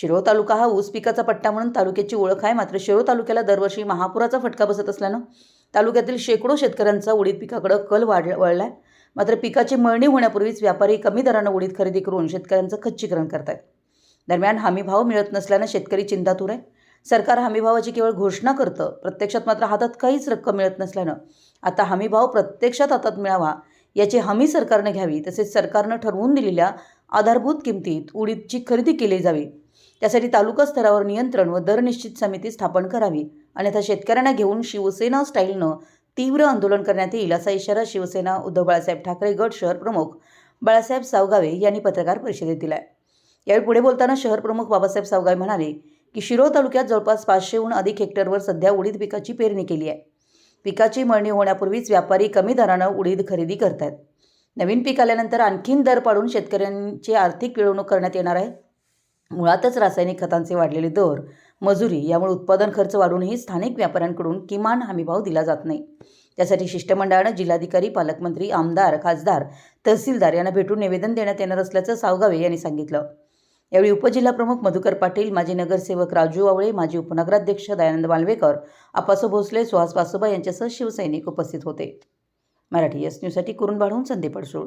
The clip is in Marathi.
शिरोळ तालुका हा ऊस पिकाचा पट्टा म्हणून तालुक्याची ओळख आहे. मात्र शिरोळ तालुक्याला दरवर्षी महापुराचा फटका बसत असल्यानं तालुक्यातील शेकडो शेतकऱ्यांचा उडीद पिकाकडं कल वाढ वळलाय. मात्र पिकाची मळणी होण्यापूर्वीच व्यापारी कमी दरानं उडीद खरेदी करून शेतकऱ्यांचं खच्चीकरण करतायत. दरम्यान हमीभाव मिळत नसल्यानं शेतकरी चिंतातूर आहे. सरकार हमीभावाची केवळ घोषणा करतं प्रत्यक्षात मात्र हातात काहीच रक्कम मिळत नसल्यानं. आता हमीभाव प्रत्यक्षात हातात मिळावा याची हमी सरकारनं घ्यावी तसेच सरकारनं ठरवून दिलेल्या आधारभूत किमतीत उडीदची खरेदी केली जावी त्यासाठी तालुका स्तरावर नियंत्रण व दर निश्चित समिती स्थापन करावी. अन्यथा शेतकऱ्यांना घेऊन शिवसेना स्टाईलनं तीव्र आंदोलन करण्यात येईल असा इशारा शिवसेना उद्धव बाळासाहेब ठाकरे गट शहर प्रमुख बाळासाहेब सावगावे यांनी पत्रकार परिषदेत दिला आहे यावेळी पुढे बोलताना शहर प्रमुख बाबासाहेब सावगावे म्हणाले की शिरोळ तालुक्यात जवळपास पाचशेहून अधिक हेक्टरवर सध्या उडीद पिकाची पेरणी केली आहे. पिकाची मळणी होण्यापूर्वीच व्यापारी कमी दरानं उडीद खरेदी करतात नवीन पीक आल्यानंतर आणखीन दर पाडून शेतकऱ्यांची आर्थिक पिळवणूक करण्यात येणार आहे. मुळातच रासायनिक खतांचे वाढलेले दर मजुरी यामुळे उत्पादन खर्च वाढूनही स्थानिक व्यापाऱ्यांकडून किमान हमीभाव दिला जात नाही. त्यासाठी शिष्टमंडळानं जिल्हाधिकारी पालकमंत्री आमदार खासदार तहसीलदार यांना भेटून निवेदन देण्यात येणार असल्याचं सावगावे यांनी सांगितलं. यावेळी उपजिल्हाप्रमुख मधुकर पाटील माजी नगरसेवक राजू आवळे माजी उपनगराध्यक्ष दयानंद मालवेकर आपासो भोसले सुहास वासोबा यांच्यासह शिवसैनिक उपस्थित होते. मराठी एस न्यूजसाठी कुरुण बाळून संदीप अडसूळ